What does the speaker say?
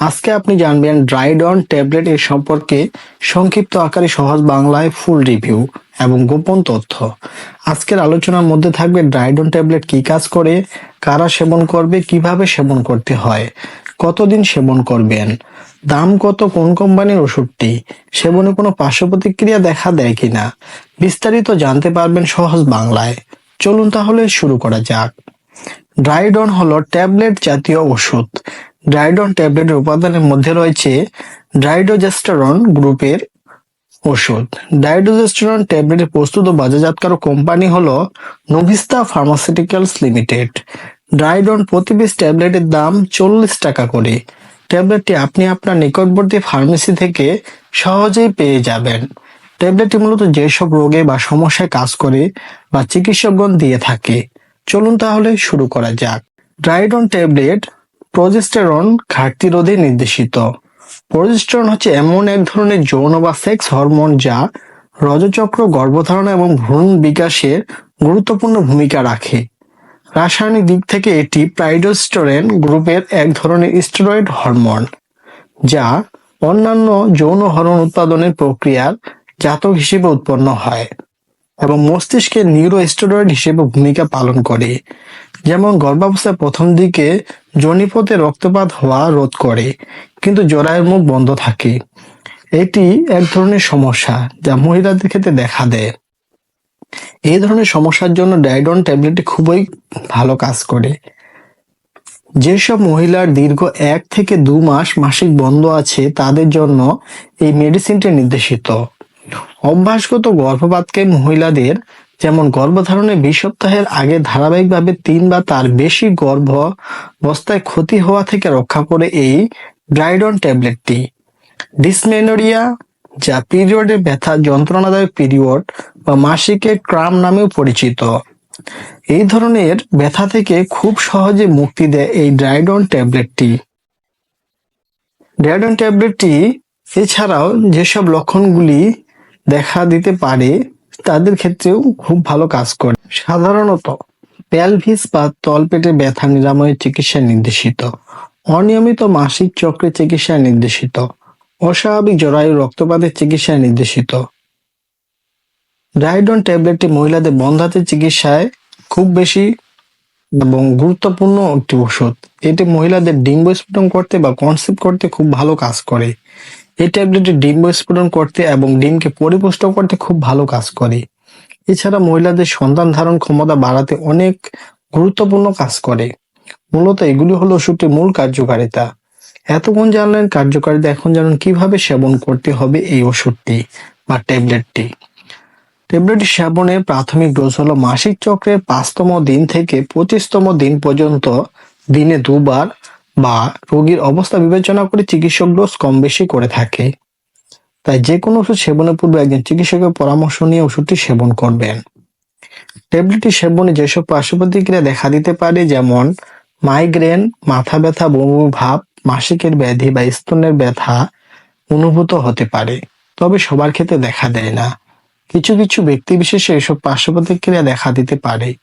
আজকে আপনি জানবেন ড্রাইডন ট্যাবলেট এর সম্পর্কে সংক্ষিপ্ত আকারে সহজ বাংলায় ফুল রিভিউ এবং গোপন তথ্য। আজকের আলোচনার মধ্যে থাকবে ড্রাইডন ট্যাবলেট কি কাজ করে, কারা সেবন করবে, কীভাবে সেবন করতে হয়, কতদিন সেবন করবেন, দাম কত, কোন কোম্পানির ওষুধটি, সেবনে কোনো পার্শ্ব প্রতিক্রিয়া দেখা দেয় কিনা, বিস্তারিত জানতে পারবেন সহজ বাংলায়। চলুন তাহলে শুরু করা যাক। ড্রাইডন হলো ট্যাবলেট জাতীয় ওষুধ। ড্রাইডন ট্যাবলেটের উপাদানের মধ্যে রয়েছে ড্রাইডোজেস্টারন গ্রুপের ওষুধ। ডাইডোজেস্টেরন ট্যাবলেটের প্রস্তুত ও বাজারজাতকারক কোম্পানি হলো নোভিস্তা ফার্মাসিউটিক্যালস লিমিটেড ড্রাইডন প্রতি পিস ট্যাবলেটের দাম চল্লিশ টাকা করে। ট্যাবলেটটি আপনি আপনার নিকটবর্তী ফার্মেসি থেকে সহজেই পেয়ে যাবেন। ট্যাবলেটটি মূলত যেসব রোগে বা সমস্যায় কাজ করে বা চিকিৎসকগণ দিয়ে থাকে। চলুন তাহলে শুরু করা যাক। ড্রাইডন ট্যাবলেট প্রজেস্টেরন ঘাটতি রোধে নির্দেশিত। প্রজেস্টেরন হচ্ছে এমন এক ধরনের যৌন বা সেক্স হরমোন যা রজচক্র, গর্ভধারণা এবং ভ্রূণ বিকাশে গুরুত্বপূর্ণ ভূমিকা রাখে। রাসায়নিক দিক থেকে এটি প্রাইডোস্টেরন গ্রুপের এক ধরনের স্টেরয়েড হরমোন যা অন্যান্য যৌন হরমোন উৎপাদনের প্রক্রিয়ার জাতক হিসেবে উৎপন্ন হয়। এবং মস্তিষ্কে নিউরোস্টেরয়েড হিসেবে ভূমিকা পালন করে, যেমন গর্ভাবস্থায় প্রথম দিকে জনিপথে রক্তপাত হওয়া রোধ করে, কিন্তু জরায়ের মুখ বন্ধ থাকে। এটি এক ধরনের সমস্যা যা মহিলাদের ক্ষেত্রে দেখা দেয়। এই ধরনের সমস্যার জন্য ডায়ডন ট্যাবলেটটি খুবই ভালো কাজ করে। যেসব মহিলার দীর্ঘ এক থেকে দু মাস মাসিক বন্ধ আছে, তাদের জন্য এই মেডিসিনটি নির্দেশিত। অভ্যাসগত গর্ভপাতকে মহিলাদের যেমন গর্ভধারণের বিশ সপ্তাহের আগে ধারাবাহিকভাবে তিন বা তার বেশি গর্ভ অবস্থায় ক্ষতি হওয়া থেকে রক্ষা করে এই ড্রাইডন ট্যাবলেটটি। ডিসমেনোরিয়া যা পিরিয়ডের ব্যথা, যন্ত্রণাদায়ক পিরিয়ড বা মাসিকের ক্রাম নামেও পরিচিত। এই ধরনের ব্যথা থেকে খুব সহজে মুক্তি দেয় এই ড্রাইডন ট্যাবলেটটি। ড্রাইডন ট্যাবলেটটি এছাড়াও যেসব লক্ষণগুলি দেখা দিতে পারে, তাদের ক্ষেত্রেও খুব ভালো কাজ করে। সাধারণত প্যালভিস বা তলপেটে ব্যথা নিরাময়ের চিকিৎসা নির্দেশিত। অনিয়মিত মাসিক চক্রের চিকিৎসা নির্দেশিত। অস্বাভাবিক জরায়ু রক্তপাতের চিকিৎসা নির্দেশিত। ডাইডন ট্যাবলেটটি মহিলাদের বন্ধাতে চিকিৎসায় খুব বেশি এবং গুরুত্বপূর্ণ একটি ওষুধ। এটি মহিলাদের ডিম্ব স্ফুটন করতে বা কনসেপ্ট করতে খুব ভালো কাজ করে। এই ট্যাবলেটটি ডিম্ব স্ফুটন করতে এবং ডিমকে পরিপুষ্ট করতে খুব ভালো কাজ করে। এছাড়া মহিলাদের সন্তান ধারণ ক্ষমতা বাড়াতে অনেক গুরুত্বপূর্ণ কাজ করে। মূলত এগুলি হলো ওষুধটির মূল কার্যকারিতা। এতক্ষণ জানলেন কার্যকারিতা, এখন জানুন কীভাবে সেবন করতে হবে এই ওষুধটি বা ট্যাবলেটটি। ট্যাবলেটটি সেবনের প্রাথমিক ডোজ হলো মাসিক চক্রের পাঁচতম দিন থেকে পঁচিশতম দিন পর্যন্ত দিনে দুবার বা রোগীর অবস্থা বিবেচনা করে চিকিৎসক ডোজ কম বেশি করে থাকে। তাই যে কোনো ওষুধ সেবনের পূর্বে একজন চিকিৎসকের পরামর্শ নিয়ে ওষুধটি সেবন করবেন। ট্যাবলেটটি সেবনে যেসব পার্শ্ব প্রতিক্রিয়া দেখা দিতে পারে, যেমন মাইগ্রেন মাথা ব্যথা, বমি ভাব, মাসিকের ব্যাধি বা স্তনের ব্যথা অনুভূত হতে পারে, তবে সবার ক্ষেত্রে দেখা দেয় না। কিছু কিছু ব্যক্তি বিশেষে এসব পার্শ্ব প্রতিক্রিয়া দেখা দিতে পারে।